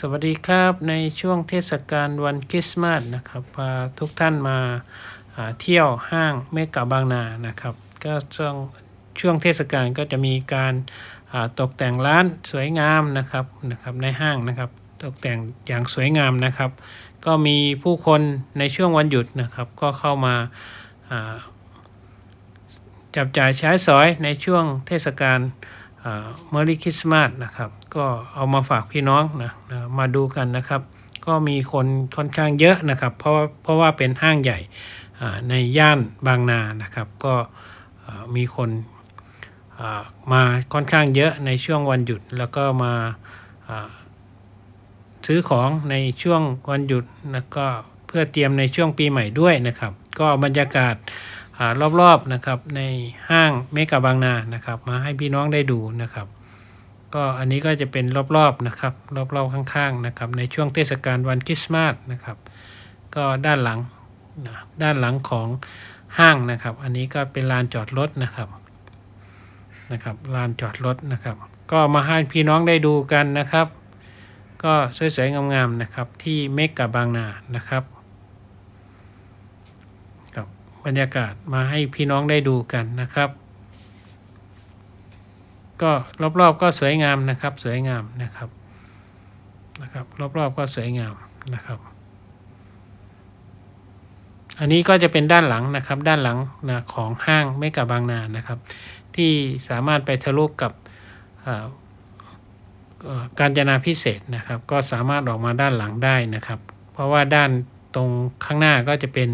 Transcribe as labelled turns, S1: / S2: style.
S1: สวัสดีครับในช่วงเทศกาลวันคริสต์มาสนะครับพาทุกท่านมาเที่ยวห้างเมกะบางนานะครับ ก็ช่วงช่วงเทศกาลก็จะมีการาตกแต่งร้านสวยงามนะครับนะครับในห้างนะครับ ตกแต่งอย่างสวยงามนะครับ ก็มีผู้คนในช่วงวันหยุดนะครับ ก็เข้ามาาจับจ่ายใช้สอยในช่วงเทศกาล เมอรี่คริสต์มาสนะครับ ก็เอามาฝากพี่น้องนะนะมาดูกันนะครับ ก็มีคนค่อนข้างเยอะนะครับ เพราะเพราะว่าเป็นห้างใหญ่ในย่านบางนานะครับ ก็มีคนมาค่อนข้างเยอะในช่วงวันหยุด แล้วก็มาซื้อของในช่วงวันหยุดแล้วก็เพื่อเตรียมในช่วงปีใหม่ด้วยนะครับ ก็บรรยากาศ รอบๆนะครับในห้างเมกะบางนานะครับ มาให้พี่น้องได้ดูนะครับ ก็อันนี้ก็จะเป็นรอบๆนะครับ รอบๆข้างๆนะครับ ในช่วงเทศกาลวันคริสต์มาสนะครับ ก็ด้านหลังนะด้านหลังของห้างนะครับ อันนี้ก็เป็นลานจอดรถนะครับนะครับลานจอดรถนะครับ ก็มาให้พี่น้องได้ดูกันนะครับ ก็สวยๆงามๆนะครับที่เมกะบางนานะครับ บรรยากาศมาให้พี่น้องได้ดูกันนะครับ ก็รอบๆก็สวยงามนะครับ สวยงามนะครับนะครับ รอบๆก็สวยงามนะครับ อันนี้ก็จะเป็นด้านหลังนะครับ ด้านหลังนะของห้างเมกะบางนานะครับ ที่สามารถไปทะลุกับการจนาพิเศษนะครับ ก็สามารถออกมาด้านหลังได้นะครับ เพราะว่าด้านตรงข้างหน้าก็จะเป็น